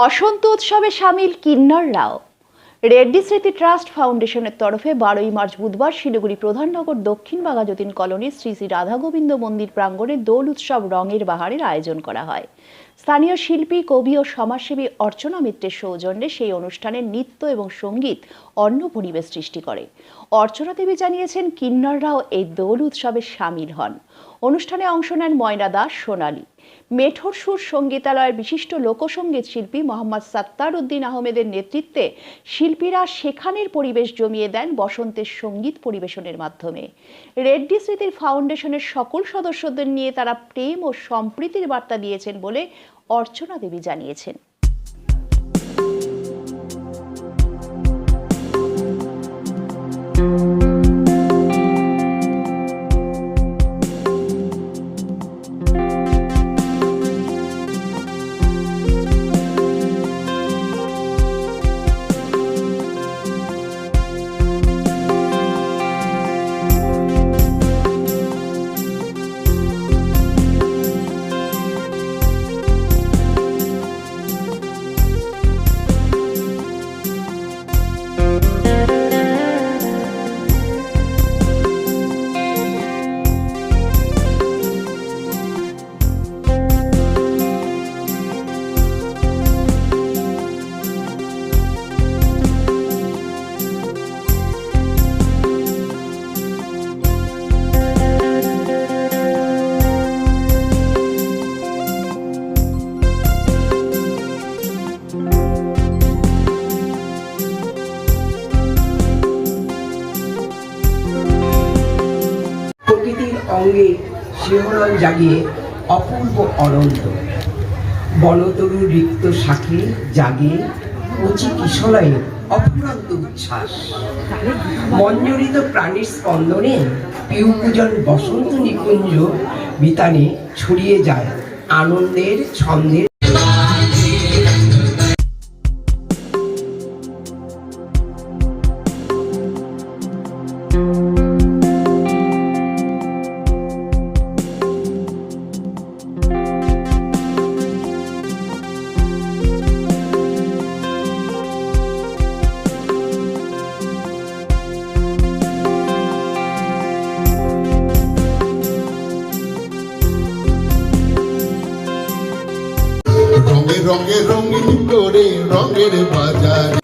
বসন্ত উৎসবে সামিল কিন্নর রাও। রেড্ডি স্মৃতি ট্রাস্ট ফাউন্ডেশনের তরফে বারোই মার্চ বুধবার শিলিগুড়ি প্রধাননগর দক্ষিণ বাঘাযতীন কলোনির শ্রী শ্রী রাধা গোবিন্দ মন্দির প্রাঙ্গণে দোল উৎসব রঙের বাহারের আয়োজন করা হয়। স্থানীয় শিল্পী, কবি ও সমাজসেবী অর্চনা মিত্রের সৌজন্যে সেই অনুষ্ঠানের নৃত্য এবং সংগীত অন্য পরিবেশ সৃষ্টি করে। অর্চনা দেবী জানিয়েছেন কিন্নররাও এই দোল উৎসবে সামিল হন। অনুষ্ঠানে অংশ নেন ময়না দাস, সোনালী। মেঠোর সুর সঙ্গীতালয়ের বিশিষ্ট লোকসঙ্গীত শিল্পী মোহাম্মদ সাত্তার উদ্দিন আহমেদের নেতৃত্বে শিল্পীরা সেখানের পরিবেশ জমিয়ে দেন বসন্তের সংগীত পরিবেশনের মাধ্যমে। রেড্ডি স্মৃতির ফাউন্ডেশনের সকল সদস্যদের নিয়ে তারা প্রেম ও সম্প্রীতির বার্তা দিয়েছেন বলে অর্চনা দেবী জানিয়েছেন। অঙ্গে শিহরণ জাগিয়ে অপূর্ব অনন্ত। বনতরু রিক্ত শাখে জাগে কচি কিশলয়ে অফুরন্ত উচ্ছ্বাস। মঞ্জরিত প্রাণীর স্পন্দনে পিউ পূজন বসন্ত নিকুঞ্জ বিতানে ছড়িয়ে যায় আনন্দের ছন্দের রঙে রঙিন করে রঙের বাজারে